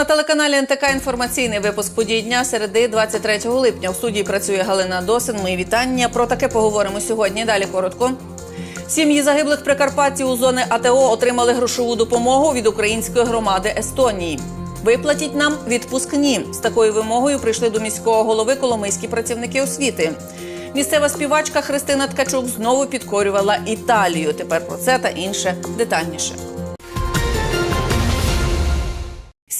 На телеканалі НТК інформаційний випуск подій дня середи 23 липня. У студії працює Галина Досин. Мої вітання. Про таке поговоримо сьогодні. Далі коротко. Сім'ї загиблих прикарпатців у зони АТО отримали грошову допомогу від української громади Естонії. Виплатіть нам відпускні. З такою вимогою прийшли до міського голови коломийські працівники освіти. Місцева співачка Христина Ткачук знову підкорювала Італію. Тепер про це та інше детальніше.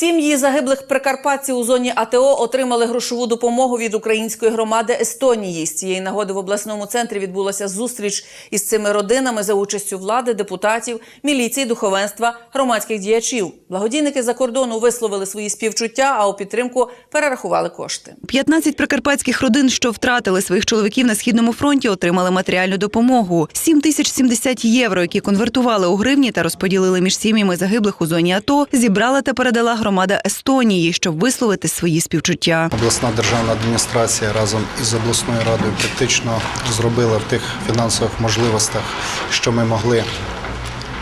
Сім'ї загиблих прикарпатців у зоні АТО отримали грошову допомогу від української громади Естонії. З цієї нагоди в обласному центрі відбулася зустріч із цими родинами за участю влади, депутатів, міліції, духовенства, громадських діячів. Благодійники за кордону висловили свої співчуття, а у підтримку перерахували кошти. 15 прикарпатських родин, що втратили своїх чоловіків на східному фронті, отримали матеріальну допомогу. 7 тисяч 70 євро, які конвертували у гривні та розподілили між сім'ями загиблих у зоні АТО, зібрала та передала громада Естонії, щоб висловити свої співчуття. Обласна державна адміністрація разом із обласною радою практично зробила в тих фінансових можливостях, що ми могли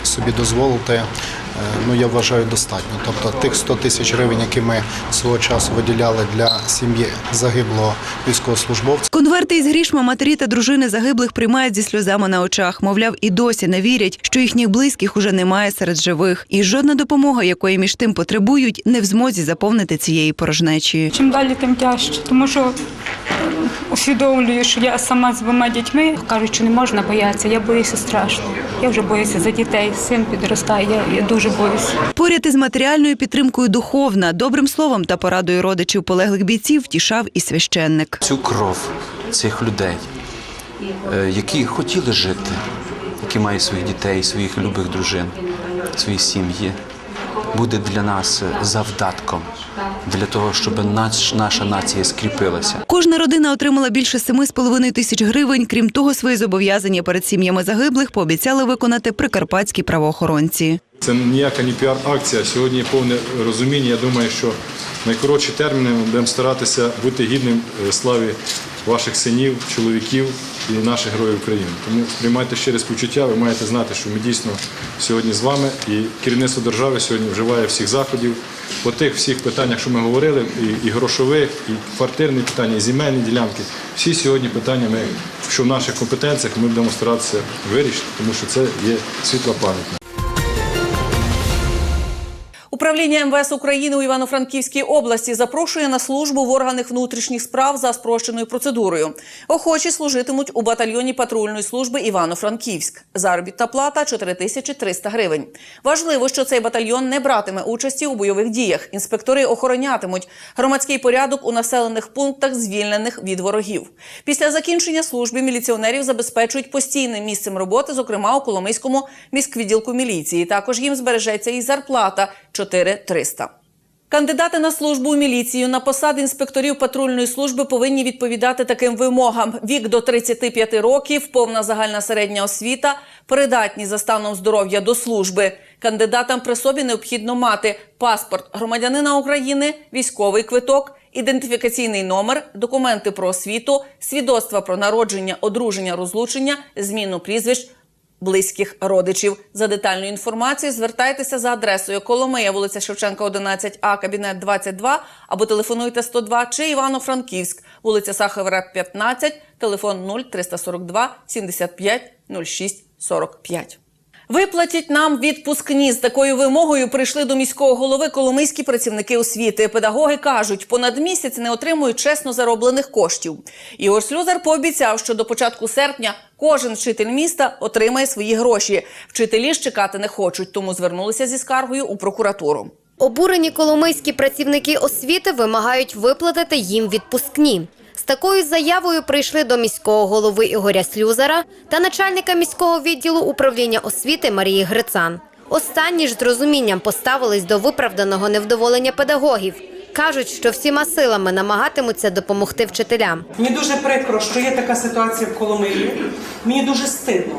собі дозволити. Е, Ну, я вважаю достатньо. Тобто тих 100 тисяч гривень, які ми свого часу виділяли для сім'ї загиблого військовослужбовця, Конверти із грішми матері та дружини загиблих приймають зі сльозами на очах. Мовляв, і досі не вірять, що їхніх близьких уже немає серед живих. І жодна допомога, якої між тим потребують, не в змозі заповнити цієї порожнечі. Чим далі, тим тяжче, тому що усвідомлюю, що я сама з двома дітьми. Кажуть, що не можна боятися. Я боюся страшно. Я вже боюся за дітей. Син підростає. Я, я дуже боюся. Поряд із матеріальною підтримкою духовна, добрим словом та порадою родичів полеглих бійців втішав і священник. цю кров цих людей, е, які хотіли жити, які мають своїх дітей, своїх любих дружин, свої сім'ї, буде для нас завдатком для того, щоб наш, наша нація скріпилася. Кожна родина отримала більше 7,5 тисяч гривень. Крім того, свої зобов'язання перед сім'ями загиблих пообіцяли виконати прикарпатські правоохоронці. Це ніяка не піар-акція. Сьогодні є повне розуміння. Я думаю, що найкоротші терміни ми будемо старатися бути гідним е, славі ваших синів, чоловіків і наших героїв України. Тому сприймайте щире співчуття. Ви маєте знати, що ми дійсно сьогодні з вами, і керівництво держави сьогодні вживає всіх заходів по тих всіх питаннях, що ми говорили, і, і грошових, і квартирні питання, і земельні ділянки. Всі сьогодні питання, ми, що в наших компетенціях, ми будемо старатися вирішити, тому що це є світла пам'ять. Управління МВС України у Івано-Франківській області запрошує на службу в органах внутрішніх справ за спрощеною процедурою. Охочі служитимуть у батальйоні патрульної служби Івано-Франківськ. Заробітна плата 4300 гривень. Важливо, що цей батальйон не братиме участі у бойових діях. Інспектори охоронятимуть громадський порядок у населених пунктах, звільнених від ворогів. Після закінчення служби міліціонерів забезпечують постійним місцем роботи, зокрема у Коломийському міськвідділку міліції. Також їм збережеться і зарплата 4300. Кандидати на службу у міліцію на посади інспекторів патрульної служби повинні відповідати таким вимогам: вік до 35 років, повна загальна середня освіта, придатні за станом здоров'я до служби. Кандидатам при собі необхідно мати паспорт громадянина України, військовий квиток, ідентифікаційний номер, документи про освіту, свідоцтва про народження, одруження, розлучення, зміну прізвищ близьких родичів. За детальною інформацією звертайтеся за адресою Коломия, вулиця Шевченка, 11А, кабінет 22, або телефонуйте 102 чи Івано-Франківськ, вулиця Сахарова, 15, телефон 0342 75 06 45. Виплатіть нам відпускні з такою вимогою. Прийшли до міського голови коломийські працівники освіти. Педагоги кажуть, понад місяць не отримують чесно зароблених коштів. Ігор Слюзар пообіцяв, що до початку серпня кожен вчитель міста отримає свої гроші. Вчителі ж чекати не хочуть, тому звернулися зі скаргою у прокуратуру. Обурені коломийські працівники освіти вимагають виплатити їм відпускні. Такою заявою прийшли до міського голови Ігоря Слюзара та начальника міського відділу управління освіти Марії Грицан. Останні ж з розумінням поставились до виправданого невдоволення педагогів. Кажуть, що всіма силами намагатимуться допомогти вчителям. Мені дуже прикро, що є така ситуація в Коломиї. Мені дуже стидно.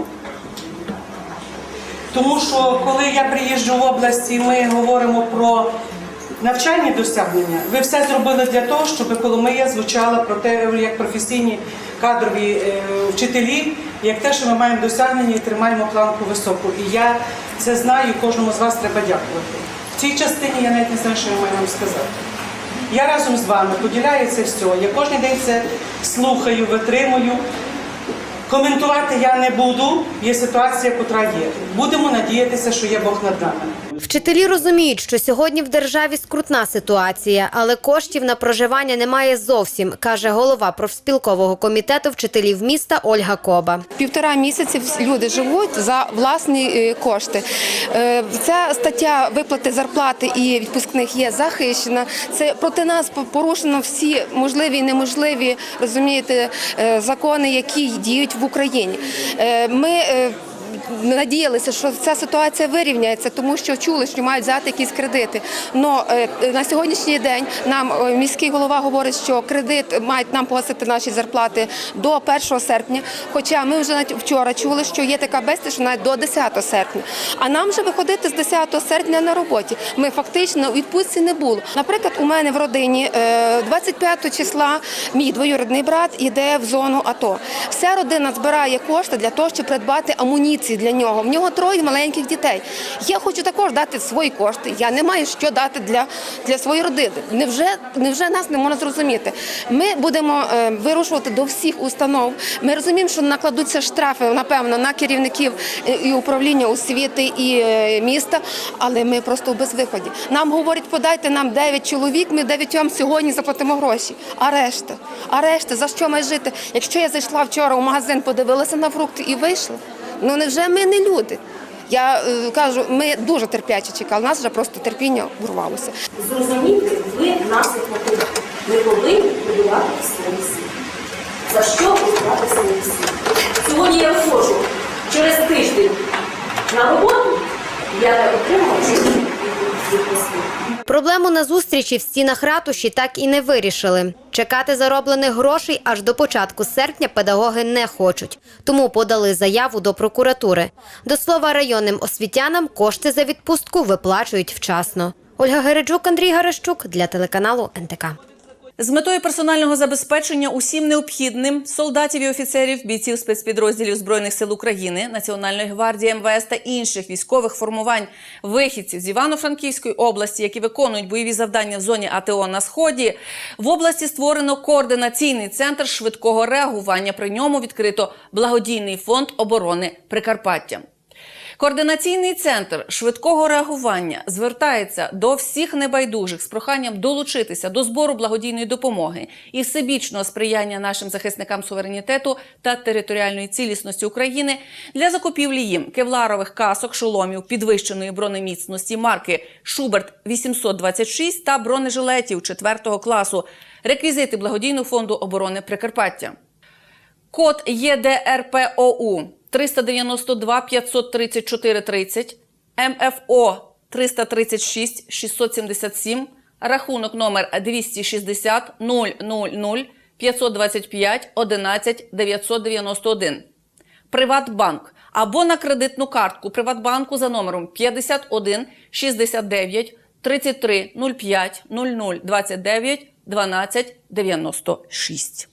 Тому що коли я приїжджу в область і ми говоримо про навчальні досягнення, ви все зробили для того, щоб Коломия звучала про те, як професійні кадрові е, вчителі, як те, що ми маємо досягнення і тримаємо планку високу. І я це знаю, кожному з вас треба дякувати. В цій частині я навіть не знаю, що я маю вам сказати. Я разом з вами поділяю це все. Я кожен день це слухаю, витримую. Коментувати я не буду. Є ситуація, яка є. Будемо надіятися, що є Бог над нами. Вчителі розуміють, що сьогодні в державі скрутна ситуація, але коштів на проживання немає зовсім, каже голова профспілкового комітету вчителів міста Ольга Коба. Півтора місяці люди живуть за власні е, кошти. Е, Ця стаття виплати зарплати і відпускних є захищена. Це проти нас порушено всі можливі і неможливі розумієте е, закони, які діють в Україні. Ми Надіялися, що ця ситуація вирівняється, тому що чули, що мають взяти якісь кредити. Но е, на сьогоднішній день нам е, міський голова говорить, що кредит мають нам погасити наші зарплати до 1 серпня. Хоча ми вже вчора чули, що є така бесіда, що навіть до 10 серпня. А нам вже виходити з 10 серпня на роботі. Ми фактично у відпустці не було. Наприклад, у мене в родині е, 25 числа мій двоюрідний брат іде в зону АТО. Вся родина збирає кошти для того, щоб придбати амуніції для нього. В нього троє маленьких дітей. Я хочу також дати свої кошти. Я не маю що дати для, для своєї родини. Невже, невже нас не можна зрозуміти? Ми будемо е, вирушувати до всіх установ. Ми розуміємо, що накладуться штрафи, напевно, на керівників е, і управління освіти і е, міста, але ми просто в безвиході. Нам говорять, подайте нам 9 чоловік, ми 9 вам сьогодні заплатимо гроші. А решта? А решта, за що має жити? Якщо я зайшла вчора в магазин, подивилася на фрукти і вийшла. Ну невже ми не люди? Я е, кажу, ми дуже терпляче чекали. Нас вже просто терпіння урвалося. Зрозумійте, ви нас платили. Ми повинні будувати свої сім'ї. За що будувати свої сім'ї? Сьогодні я входжу через тиждень на роботу, я не отримала відпустки. Проблему на зустрічі в стінах ратуші так і не вирішили. Чекати зароблених грошей аж до початку серпня педагоги не хочуть, тому подали заяву до прокуратури. До слова, районним освітянам кошти за відпустку виплачують вчасно. Ольга Гереджук, Андрій Гарещук для телеканалу НТК. З метою персонального забезпечення усім необхідним солдатів і офіцерів, бійців спецпідрозділів збройних сил України, Національної гвардії МВС та інших військових формувань вихідців з Івано-Франківської області, які виконують бойові завдання в зоні АТО на сході, в області створено координаційний центр швидкого реагування. При ньому відкрито благодійний фонд оборони Прикарпаття. Координаційний центр швидкого реагування звертається до всіх небайдужих з проханням долучитися до збору благодійної допомоги і всебічного сприяння нашим захисникам суверенітету та територіальної цілісності України для закупівлі їм кевларових касок, шоломів підвищеної бронеміцності марки Шуберт 826 та бронежилетів 4 класу. Реквізити благодійного фонду оборони Прикарпаття. Код ЄДРПОУ 392 534 30, МФО 336 677, рахунок номер 260 000 525 11 991. Приватбанк або на кредитну картку Приватбанку за номером 51 69 33 05 00 29 12 96.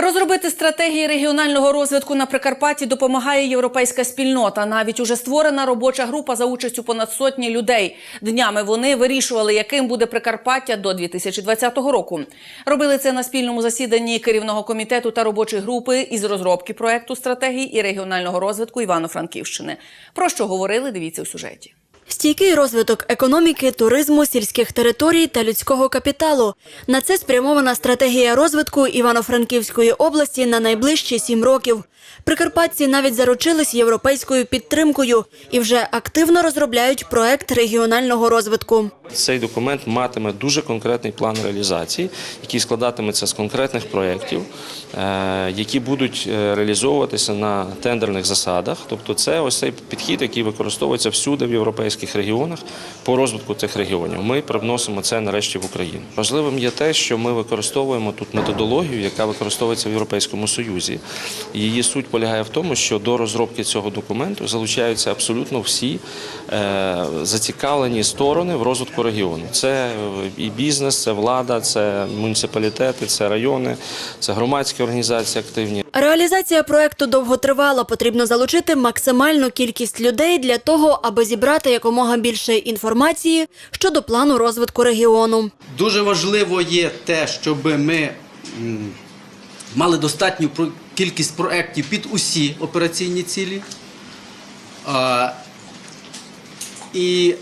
Розробити стратегії регіонального розвитку на Прикарпатті допомагає європейська спільнота. Навіть уже створена робоча група за участю понад сотні людей. Днями вони вирішували, яким буде Прикарпаття до 2020 року. Робили це на спільному засіданні керівного комітету та робочої групи із розробки проекту стратегії і регіонального розвитку Івано-Франківщини. Про що говорили? Дивіться у сюжеті. Стійкий розвиток економіки, туризму, сільських територій та людського капіталу. На це спрямована стратегія розвитку Івано-Франківської області на найближчі сім років. Прикарпатці навіть заручились європейською підтримкою і вже активно розробляють проект регіонального розвитку. Цей документ матиме дуже конкретний план реалізації, який складатиметься з конкретних проєктів, е, які будуть е, реалізовуватися на тендерних засадах. Тобто, це ось цей підхід, який використовується всюди в європейських регіонах по розвитку цих регіонів. Ми привносимо це нарешті в Україну. Важливим є те, що ми використовуємо тут методологію, яка використовується в Європейському Союзі. Її суть полягає в тому, що до розробки цього документу залучаються абсолютно всі е, зацікавлені сторони в розвитку регіону. Це е, і бізнес, це влада, це муніципалітети, це райони, це громадські організації активні. Реалізація проекту довготривала. Потрібно залучити максимальну кількість людей для того, аби зібрати якомога більше інформації щодо плану розвитку регіону. Дуже важливо є те, щоб ми мали достатню про- кількість проєктів під усі операційні цілі. І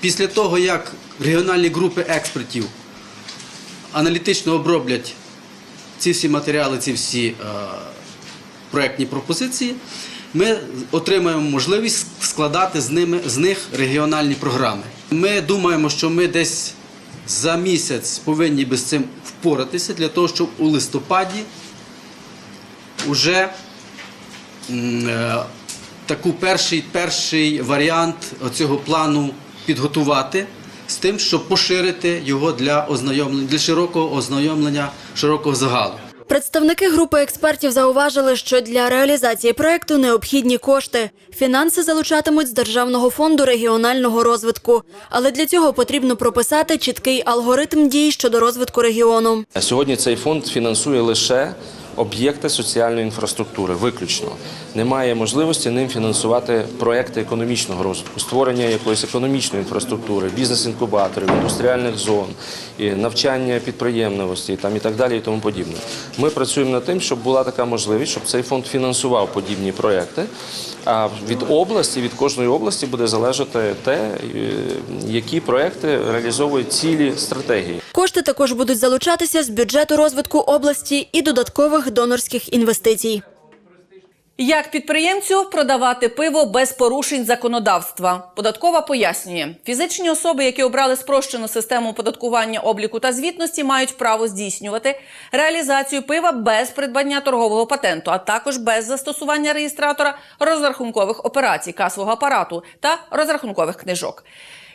після того, як регіональні групи експертів аналітично оброблять ці всі матеріали, ці всі проєктні пропозиції, ми отримаємо можливість складати з, ними, з них регіональні програми. Ми думаємо, що ми десь за місяць повинні би з цим впоратися для того, щоб у листопаді вже м, е, таку перший, перший варіант цього плану підготувати з тим, щоб поширити його для ознайомлення для широкого ознайомлення широкого загалу. Представники групи експертів зауважили, що для реалізації проекту необхідні кошти. Фінанси залучатимуть з Державного фонду регіонального розвитку. Але для цього потрібно прописати чіткий алгоритм дій щодо розвитку регіону. Сьогодні цей фонд фінансує лише об'єкти соціальної інфраструктури, виключно. Немає можливості ним фінансувати проекти економічного розвитку, створення якоїсь економічної інфраструктури, бізнес-інкубаторів, індустріальних зон, навчання підприємливості там, і так далі і тому подібне. Ми працюємо над тим, щоб була така можливість, щоб цей фонд фінансував подібні проекти. А від області, від кожної області буде залежати те, е, які проекти реалізовують цілі стратегії. Кошти також будуть залучатися з бюджету розвитку області і додаткових донорських інвестицій. Як підприємцю продавати пиво без порушень законодавства? Податкова пояснює, фізичні особи, які обрали спрощену систему оподаткування обліку та звітності, мають право здійснювати реалізацію пива без придбання торгового патенту, а також без застосування реєстратора розрахункових операцій, касового апарату та розрахункових книжок.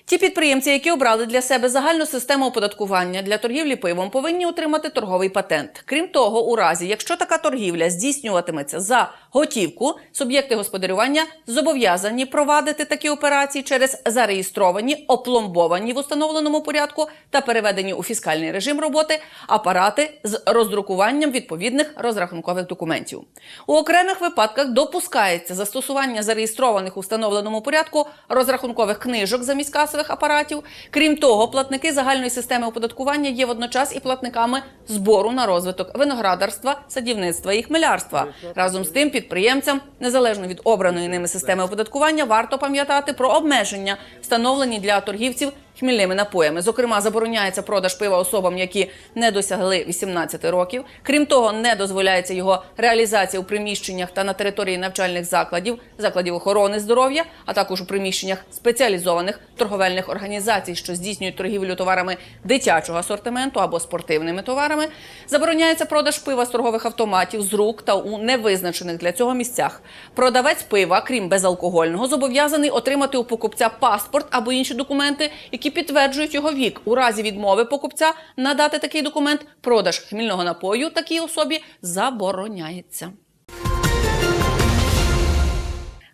Ті підприємці, які обрали для себе загальну систему оподаткування для торгівлі пивом, повинні отримати торговий патент. Крім того, у разі, якщо така торгівля здійснюватиметься за готівку, суб'єкти господарювання зобов'язані провадити такі операції через зареєстровані, опломбовані в установленому порядку та переведені у фіскальний режим роботи апарати з роздрукуванням відповідних розрахункових документів. У окремих випадках допускається застосування зареєстрованих у встановленому порядку розрахункових книжок замість касових апаратів. Крім того, платники загальної системи оподаткування є водночас і платниками збору на розвиток виноградарства, садівництва і хмелярства. Разом з тим, підприємцям, незалежно від обраної ними системи оподаткування, варто пам'ятати про обмеження, встановлені для торгівців хмільними напоями. Зокрема, забороняється продаж пива особам, які не досягли 18 років. Крім того, не дозволяється його реалізація у приміщеннях та на території навчальних закладів, закладів охорони здоров'я, а також у приміщеннях спеціалізованих торговельних організацій, що здійснюють торгівлю товарами дитячого асортименту або спортивними товарами. Забороняється продаж пива з торгових автоматів з рук та у невизначених для цього місцях. Продавець пива, крім безалкогольного, зобов'язаний отримати у покупця паспорт або інші документи, які підтверджують його вік. У разі відмови покупця надати такий документ, продаж хмільного напою такій особі забороняється.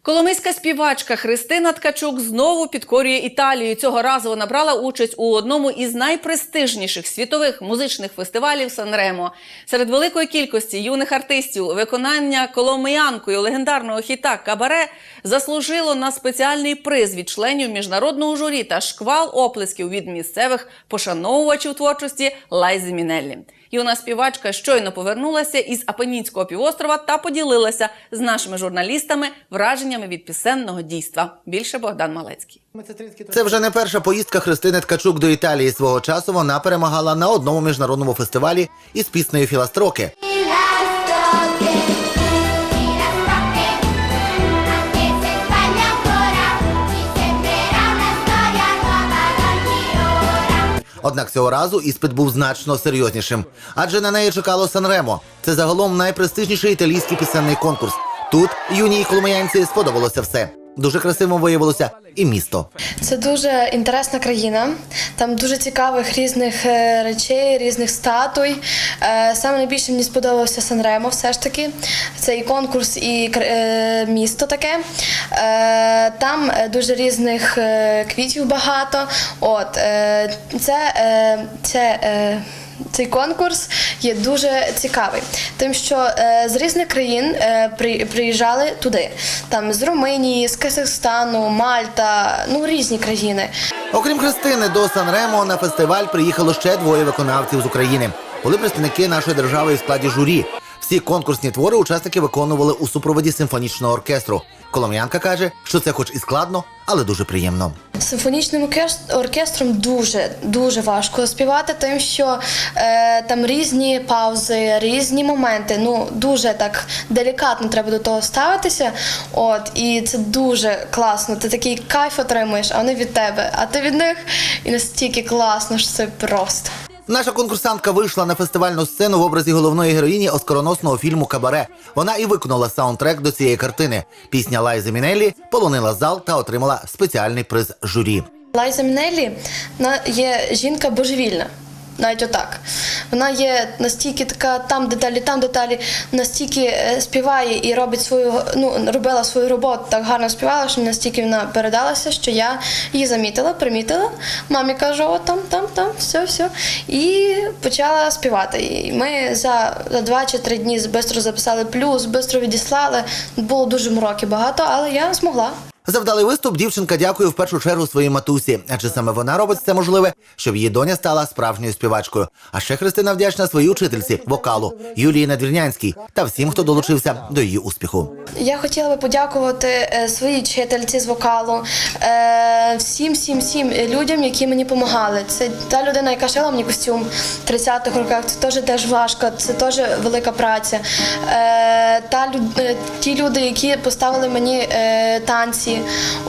Коломийська співачка Христина Ткачук знову підкорює Італію. Цього разу вона брала участь у одному із найпрестижніших світових музичних фестивалів Санремо. Серед великої кількості юних артистів виконання коломиянкою легендарного хіта Кабаре заслужило на спеціальний приз від членів міжнародного журі та шквал оплесків від місцевих пошановувачів творчості Лайзи Мінеллі. Юна співачка щойно повернулася із Апенінського півострова та поділилася з нашими журналістами враженнями від пісенного дійства. Більше Богдан Малецький. Це вже не перша поїздка Христини Ткачук до Італії. Свого часу вона перемагала на одному міжнародному фестивалі із піснею Філастроки. Однак цього разу іспит був значно серйознішим, адже на неї чекало Санремо. Це загалом найпрестижніший італійський пісенний конкурс. Тут юній коломиянці сподобалося все. Дуже красивим виявилося і місто. Це дуже інтересна країна. Там дуже цікавих різних е, речей, різних статуй. Е, Саме найбільше мені сподобався Санремо, все ж таки. Це і конкурс, і е, місто таке. Там дуже різних квітів багато. От це, це цей конкурс є дуже цікавий, тим, що е, з різних країн е, при, приїжджали туди. Там з Румунії, з Казахстану, Мальта, ну різні країни. Окрім Христини, до Сан-Ремо на фестиваль приїхало ще двоє виконавців з України. Були представники нашої держави у складі журі. Всі конкурсні твори учасники виконували у супроводі симфонічного оркестру. Колом'янка каже, що це хоч і складно, але дуже приємно. Симфонічним оркес- оркестром дуже дуже важко співати, тим, що е, там різні паузи, різні моменти. Ну дуже так делікатно треба до того ставитися. От і це дуже класно. Ти такий кайф отримуєш, а вони від тебе, а ти від них і настільки класно, що це просто. Наша конкурсантка вийшла на фестивальну сцену в образі головної героїні оскароносного фільму Кабаре. Вона і виконала саундтрек до цієї картини. Пісня Лайзи Мінеллі полонила зал та отримала спеціальний приз журі. Лайза Мінеллі є жінка божевільна. Навіть отак. Вона є настільки така, там деталі, там деталі, настільки е, співає і робить свою, ну, робила свою роботу, так гарно співала, що настільки вона передалася, що я її замітила, примітила. Мамі кажу, о, там, там, там, все, все. І почала співати. І ми за, за два чи три дні швидко записали плюс, швидко відіслали. Було дуже мороки багато, але я змогла. За вдалий виступ дівчинка дякує в першу чергу своїй матусі, адже саме вона робить все можливе, щоб її доня стала справжньою співачкою. А ще Христина вдячна своїй учительці вокалу Юлії Надвірнянській та всім, хто долучився до її успіху. Я хотіла би подякувати е, своїй вчительці з вокалу, е, всім, всім, всім людям, які мені допомагали. Це та людина, яка шила мені костюм в 30-х роках. Це теж теж важко, це теж велика праця. Е, та люд- ті люди, які поставили мені е,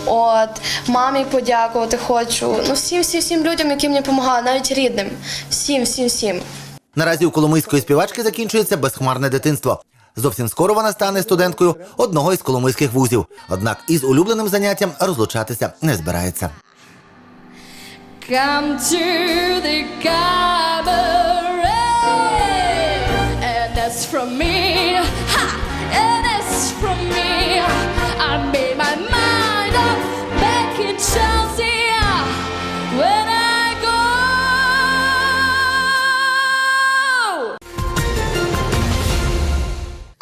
От мамі подякувати хочу. Ну всім, всім, всім людям, які мені допомагали, навіть рідним. Всім, всім, всім. Наразі у коломийської співачки закінчується безхмарне дитинство. Зовсім скоро вона стане студенткою одного із коломийських вузів. Однак із улюбленим заняттям розлучатися не збирається. Come to the cabaret,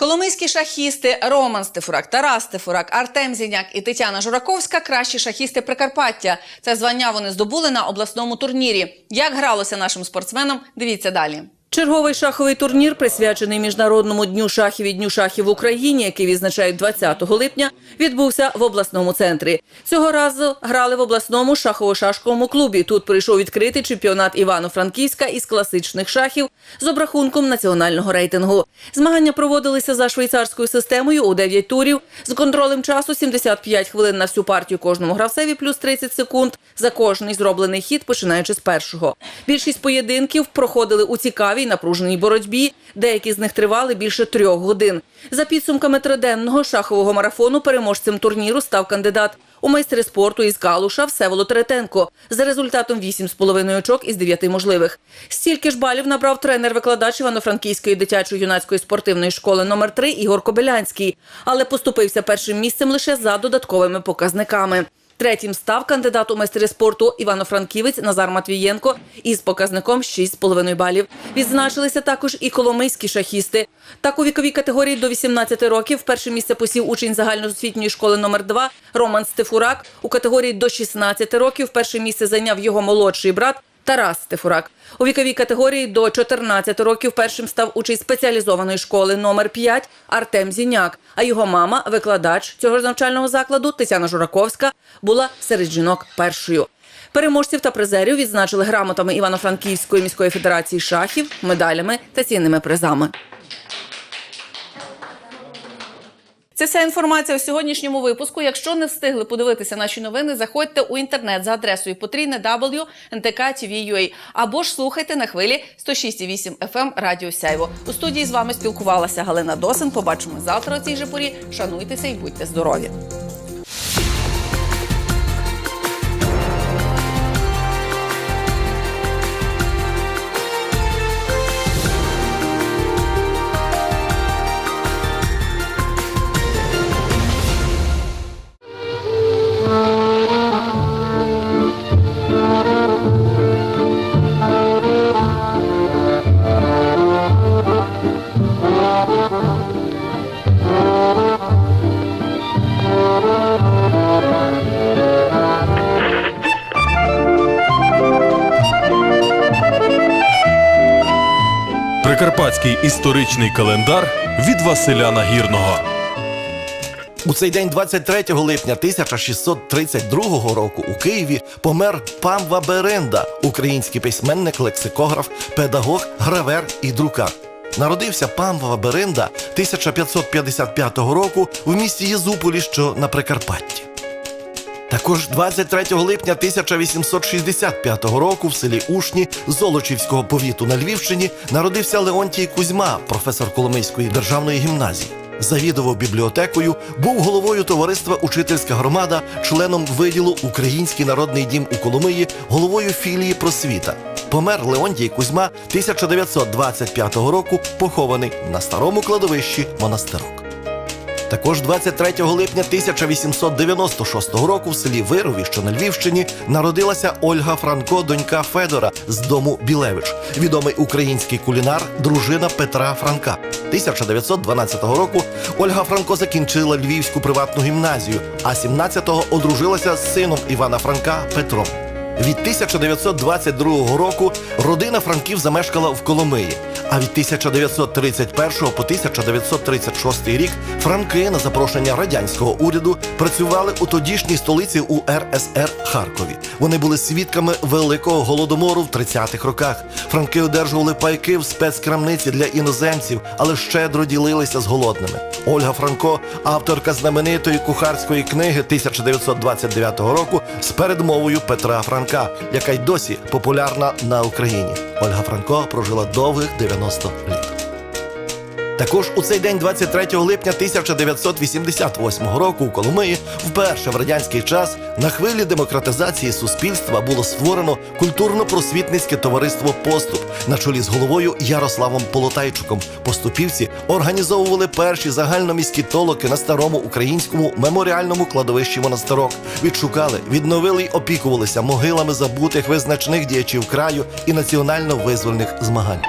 Коломийські шахісти Роман Стефурак, Тарас Стефурак, Артем Зіняк і Тетяна Жураковська кращі шахісти Прикарпаття. Це звання вони здобули на обласному турнірі. Як гралося нашим спортсменам? Дивіться далі. Черговий шаховий турнір, присвячений міжнародному дню шахів і дню шахів в Україні, який відзначають 20 липня, відбувся в обласному центрі. Цього разу грали в обласному шахово-шашковому клубі. Тут прийшов відкритий чемпіонат Івано-Франківська із класичних шахів з обрахунком національного рейтингу. Змагання проводилися за швейцарською системою у 9 турів з контролем часу 75 хвилин на всю партію кожному гравцеві, плюс 30 секунд за кожний зроблений хід, починаючи з першого. Більшість поєдинків проходили у цікавій напруженій боротьбі. Деякі з них тривали більше трьох годин. За підсумками триденного шахового марафону переможцем турніру став кандидат у майстри спорту із Калуша Всеволод Ретенко за результатом 8,5 очок із 9 можливих. Стільки ж балів набрав тренер-викладач Івано-Франківської дитячої юнацької спортивної школи номер 3 Ігор Кобилянський, але поступився першим місцем лише за додатковими показниками. Третім став кандидат у майстри спорту Івано-Франківець Назар Матвієнко із показником 6,5 балів. Відзначилися також і коломийські шахісти. Так у віковій категорії до 18 років перше місце посів учень загальноосвітньої школи номер 2 Роман Стефурак. У категорії до 16 років перше місце зайняв його молодший брат Тарас Стефурак. У віковій категорії до 14 років першим став учень спеціалізованої школи номер 5 Артем Зіняк. А його мама, викладач цього ж навчального закладу Тетяна Жураковська, була серед жінок першою. Переможців та призерів відзначили грамотами Івано-Франківської міської федерації шахів, медалями та цінними призами. Це вся інформація у сьогоднішньому випуску. Якщо не встигли подивитися наші новини, заходьте у інтернет за адресою потрійне або ж слухайте на хвилі 106,8 FM Радіо Сяйво. У студії з вами спілкувалася Галина Досин. Побачимо завтра о цій же порі. Шануйтеся і будьте здорові. Прикарпатський історичний календар від Василя Нагірного. У цей день, 23 липня 1632 року, у Києві помер Памва Беренда, український письменник, лексикограф, педагог, гравер і друкар. Народився Памва Беренда 1555 року в місті Єзуполі, що на Прикарпатті. Також 23 липня 1865 року в селі Ушні Золочівського повіту на Львівщині народився Леонтій Кузьма, професор Коломийської державної гімназії. Завідував бібліотекою, був головою товариства Учительська громада, членом виділу Український народний дім у Коломиї, головою філії просвіта. Помер Леонтій Кузьма 1925 року, похований на старому кладовищі монастирок. Також 23 липня 1896 року в селі Вирові, що на Львівщині, народилася Ольга Франко, донька Федора з дому Білевич, відомий український кулінар, дружина Петра Франка. 1912 року Ольга Франко закінчила Львівську приватну гімназію, а 17-го одружилася з сином Івана Франка Петром. Від 1922 року родина Франків замешкала в Коломиї. А від 1931 по 1936 рік Франки на запрошення радянського уряду працювали у тодішній столиці УРСР Харкові. Вони були свідками великого голодомору в 30-х роках. Франки одержували пайки в спецкрамниці для іноземців, але щедро ділилися з голодними. Ольга Франко, авторка знаменитої кухарської книги 1929 року з передмовою Петра Франка, яка й досі популярна на Україні. Ольга Франко прожила довгих 90 літ. Також у цей день, 23 липня 1988 року, у Коломиї, вперше в радянський час на хвилі демократизації суспільства було створено культурно-просвітницьке товариство Поступ на чолі з головою Ярославом Полотайчуком. Поступівці організовували перші загальноміські толоки на старому українському меморіальному кладовищі монастирок. Відшукали, відновили й опікувалися могилами забутих визначних діячів краю і національно-визвольних змагань.